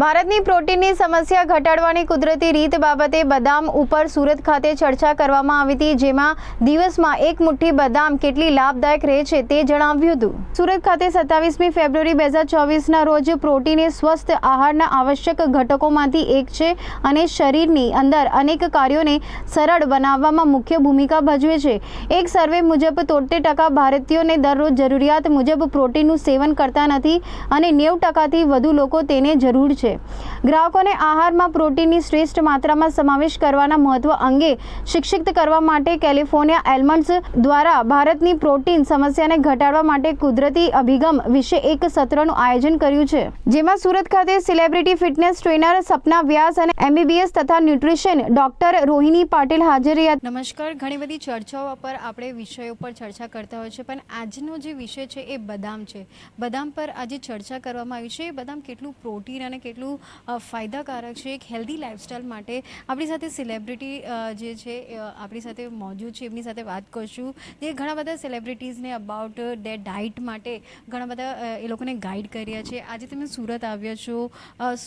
ભારતની પ્રોટીનની સમસ્યા ઘટાડવાની કુદરતી રીત બાબતે બદામ ઉપર સુરત ખાતે ચર્ચા કરવામાં આવી હતી, જેમાં દિવસમાં એક મુઠ્ઠી બદામ કેટલી લાભદાયક રહે છે તે જણાવ્યું હતું. સુરત ખાતે સત્તાવીસમી ફેબ્રુઆરી બે હજાર ચોવીસના રોજ પ્રોટીન એ સ્વસ્થ આહારના આવશ્યક ઘટકોમાંથી એક છે અને શરીરની અંદર અનેક કાર્યોને સરળ બનાવવામાં મુખ્ય ભૂમિકા ભજવે છે. એક સર્વે મુજબ તોતેર ટકા ભારતીયોને દરરોજ જરૂરિયાત મુજબ પ્રોટીનનું સેવન કરતા નથી અને નેવું ટકાથી વધુ લોકો તેને જરૂર છે. ગ્રાહકોને આહારમાં પ્રોટીનની શ્રેષ્ઠ માત્રામાં સમાવેશ કરવાના મહત્વ અંગે શિક્ષિત કરવા માટે કેલિફોર્નિયા એલમન્ડ્સ દ્વારા ભારતની પ્રોટીન સમસ્યાને ઘટાડવા માટે કુદરતી અભિગમ વિશે એક સત્રનું આયોજન કર્યું છે. જેમાં સુરત ખાતે celebrity fitness trainer Sapna Vyas અને એમબીબીએસ તથા ન્યુટ્રિશન ડોક્ટર રોહિણી પાટીલ હાજર નમસ્કાર. ઘણી બધી ચર્ચાઓ પર આપણે વિષયો પર ચર્ચા કરતા હોય છે, પણ આજનો જે વિષય છે એ બદામ છે. બદામ પર આજે ચર્ચા કરવામાં આવી છે. બદામ કેટલું પ્રોટીન અને કેટલું અ, ફાયદાકારક છે એક હેલ્ધી લાઇફસ્ટાઈલ માટે. આપણી સાથે સેલિબ્રિટી જે છે આપણી સાથે મોજૂદ છે એમની સાથે વાત કરશું. જે ઘણા બધા સેલિબ્રિટીઝને અબાઉટ ડે ડાઇટ માટે ઘણા બધા એ લોકોને ગાઈડ કર્યા છે. આજે તમે સુરત આવ્યા છો.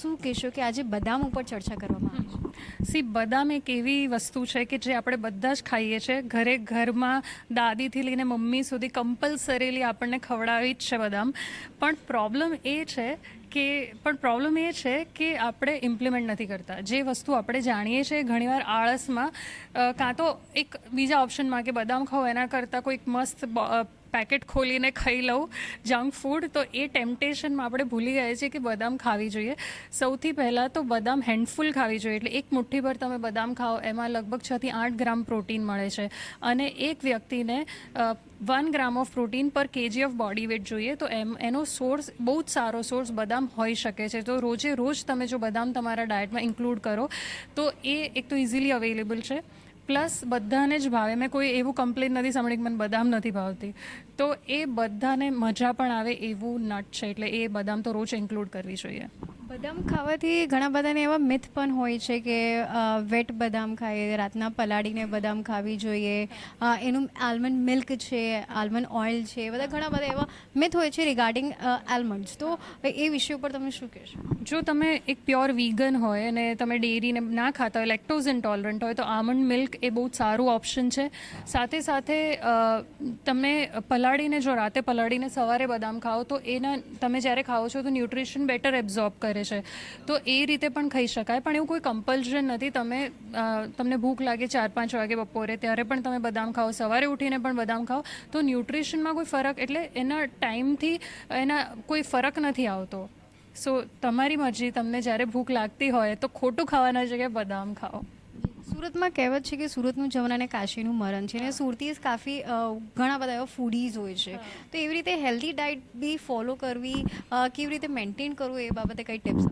શું કહેશો કે આજે બદામ ઉપર ચર્ચા કરવામાં આવી સી બદામ એક એવી વસ્તુ છે કે જે આપણે બધા જ ખાઈએ છીએ ઘરે ઘરમાં દાદીથી લઈને મમ્મી સુધી કમ્પલસરીલી આપણને ખવડાવી જ છે બદામ. પણ પ્રોબ્લેમ એ છે કે, પણ પ્રોબ્લેમ એ છે કે આપણે ઇમ્પ્લિમેન્ટ નથી કરતા. જે વસ્તુ આપણે જાણીએ છીએ, ઘણીવાર આળસમાં કાં તો એક બીજા ઓપ્શનમાં કે બદામ ખાઓ, એના કરતાં કોઈક મસ્ત પેકેટ ખોલીને ખાઈ લઉં જંક ફૂડ તો એ ટેમ્પટેશનમાં આપણે ભૂલી ગયા છીએ કે બદામ ખાવી જોઈએ. સૌથી પહેલાં તો બદામ હેન્ડફુલ ખાવી જોઈએ, એટલે એક મુઠ્ઠી પર તમે બદામ ખાઓ, એમાં લગભગ છથી આઠ ગ્રામ પ્રોટીન મળે છે. અને એક વ્યક્તિને one gram of protein per KG of body weight જોઈએ, તો એમ, એનો સોર્સ બહુ જ સારો સોર્સ બદામ હોઈ શકે છે. તો રોજે રોજ તમે જો બદામ તમારા ડાયટમાં ઇન્ક્લુડ કરો, તો એ એક તો ઇઝીલી અવેલેબલ છે. પ્લસ બધાને જ ભાવે. મેં કોઈ એવું કમ્પ્લેન નથી સાંભળી કે મને બદામ નથી ભાવતી. તો એ બધાને મજા પણ આવે એવું નટ છે એટલે એ બદામ તો રોજ ઇન્ક્લુડ કરવી જોઈએ. બદામ ખાવાથી ઘણા બધાને એવા મિથ પણ હોય છે કે વેટ બદામ ખાઈએ રાતના પલાળીને બદામ ખાવી જોઈએ. એનું આલમંડ મિલ્ક છે આલમંડ ઓઇલ છે બધા ઘણા બધા એવા મિથ હોય છે રિગાર્ડિંગ આલમંડ્સ તો એ વિષય ઉપર તમે શું કહેશો? જો તમે એક પ્યોર વીગન હોય અને તમે ડેરીને ના ખાતા હોય લેક્ટોઝ ઇન્ટોલરન્ટ હોય તો આમંડ મિલ્ક એ બહુ સારું ઓપ્શન છે. સાથે સાથે તમે તમે પલાળીને જો રાતે પલાળીને સવારે બદામ ખાઓ, તો એના તમે જ્યારે ખાઓ છો, તો ન્યુટ્રિશન બેટર એબ્ઝોર્બ કરે છે. તો એ રીતે પણ ખાઈ શકાય, પણ એવું કોઈ કમ્પલ્શન નથી. તમે તમને ભૂખ લાગે ચાર પાંચ વાગે બપોરે, ત્યારે પણ તમે બદામ ખાઓ, સવારે ઉઠીને પણ બદામ ખાઓ, તો ન્યુટ્રિશનમાં કોઈ ફરક, એટલે એના ટાઈમથી એના કોઈ ફરક નથી આવતો. સો, તમારી મરજી, તમને જ્યારે ભૂખ લાગતી હોય, તો ખોટું ખાવાના જગ્યાએ બદામ ખાઓ. સુરતમાં કહેવત છે કે સુરતનું જમણ અને કાશીનું મરણ છે અને સુરતીઝ કાફી ઘણા બધા એવા ફૂડીઝ હોય છે. તો એવી રીતે હેલ્ધી ડાયટ બી ફોલો કરવી કેવી રીતે મેન્ટેન કરવું એ બાબતે કઈ ટિપ્સ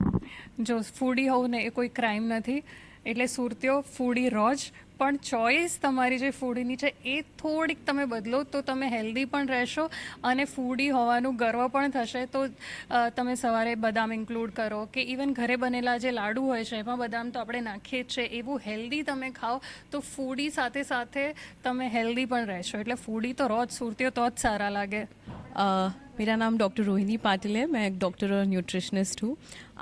જો ફૂડી હોવું ને એ કોઈ ક્રાઇમ નથી. એટલે સુરતીઓ ફૂડી રહો જ પણ ચોઈસ તમારી જે ફૂડીની છે એ થોડીક તમે બદલો તો તમે હેલ્ધી પણ રહેશો અને ફૂડી હોવાનું ગર્વ પણ થશે તો અ, તમે સવારે બદામ ઇન્ક્લુડ કરો કે ઇવન ઘરે બનેલા જે લાડુ હોય છે એમાં બદામ તો આપણે નાખીએ જ છે એવું હેલ્ધી તમે ખાઓ તો ફૂડી સાથે સાથે તમે હેલ્ધી પણ રહેશો એટલે ફૂડી તો રહો જ સુરતીઓ તો જ સારા લાગે अ, मेरा नाम डॉक्टर रोहिणी पाटिल है मैं एक डॉक्टर और न्यूट्रिशनिस्ट हूँ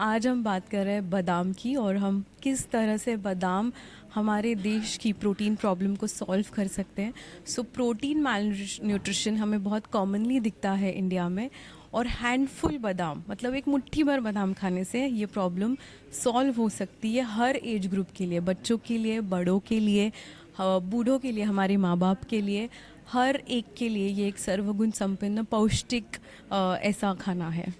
आज हम बात कर रहे हैं बादाम की और हम किस तरह से बादाम हमारे देश की प्रोटीन प्रॉब्लम को सॉल्व कर सकते हैं। सो प्रोटीन माल न्यूट्रिशन हमें बहुत कॉमनली दिखता है इंडिया में। और हैंडफुल बादाम मतलब एक मुट्ठी भर बादाम खाने से ये प्रॉब्लम सॉल्व हो सकती है हर एज ग्रुप के लिए, बच्चों के लिए, बड़ों के लिए बूढ़ों के लिए, हमारे माँ बाप के लिए। हर एक के लिए ये एक सर्वगुण संपन्न पौष्टिक ऐसा खाना है।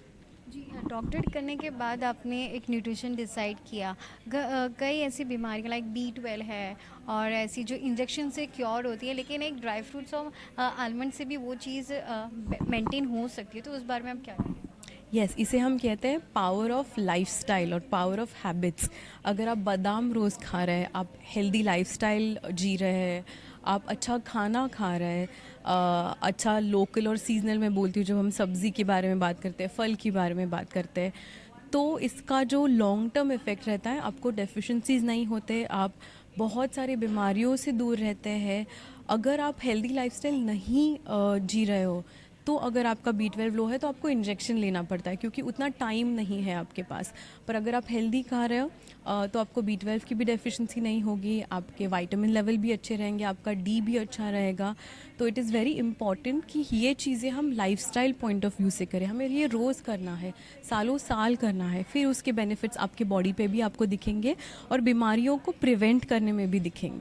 डॉक्टरेट करने के बाद आपने एक न्यूट्रिशन डिसाइड किया। कई ऐसी बीमारियाँ लाइक बी ट्वेल्व है और ऐसी जो इंजेक्शन से क्योर होती है लेकिन एक ड्राई फ्रूट्स और आलमंड से भी वो चीज़ मेंटेन हो सकती है। तो उस बारे में आप क्या कहेंगे? यस yes, इसे हम कहते हैं पावर ऑफ़ लाइफस्टाइल और पावर ऑफ़ हैबिट्स अगर आप बादाम रोज़ खा रहे हैं आप हेल्दी लाइफस्टाइल जी रहे हैं आप अच्छा खाना खा रहे हैं अच्छा लोकल और सीजनल में बोलती हूँ, जब हम सब्ज़ी के बारे में बात करते हैं, फल के बारे में बात करते हैं तो इसका जो लॉन्ग टर्म इफ़ेक्ट रहता है, आपको डेफिशिएंसीज नहीं होते, आप बहुत सारी बीमारियों से दूर रहते हैं। अगर आप हेल्दी लाइफस्टाइल नहीं जी रहे हो तो अगर आपका बी ट्वेल्व लो है तो आपको इंजेक्शन लेना पड़ता है, क्योंकि उतना टाइम नहीं है आपके पास। पर अगर आप हेल्दी खा रहे हो तो आपको बी ट्वेल्व की भी डेफिशिएंसी नहीं होगी, आपके वाइटामिन लेवल भी अच्छे रहेंगे, आपका डी भी अच्छा रहेगा। तो इट इज़ वेरी इंपॉर्टेंट कि ये चीज़ें हम लाइफस्टाइल पॉइंट ऑफ़ व्यू से करें। हमें ये रोज़ करना है, सालों साल करना है, फिर उसके बेनिफिट्स आपके बॉडी पे भी आपको दिखेंगे और बीमारियों को प्रिवेंट करने में भी दिखेंगे।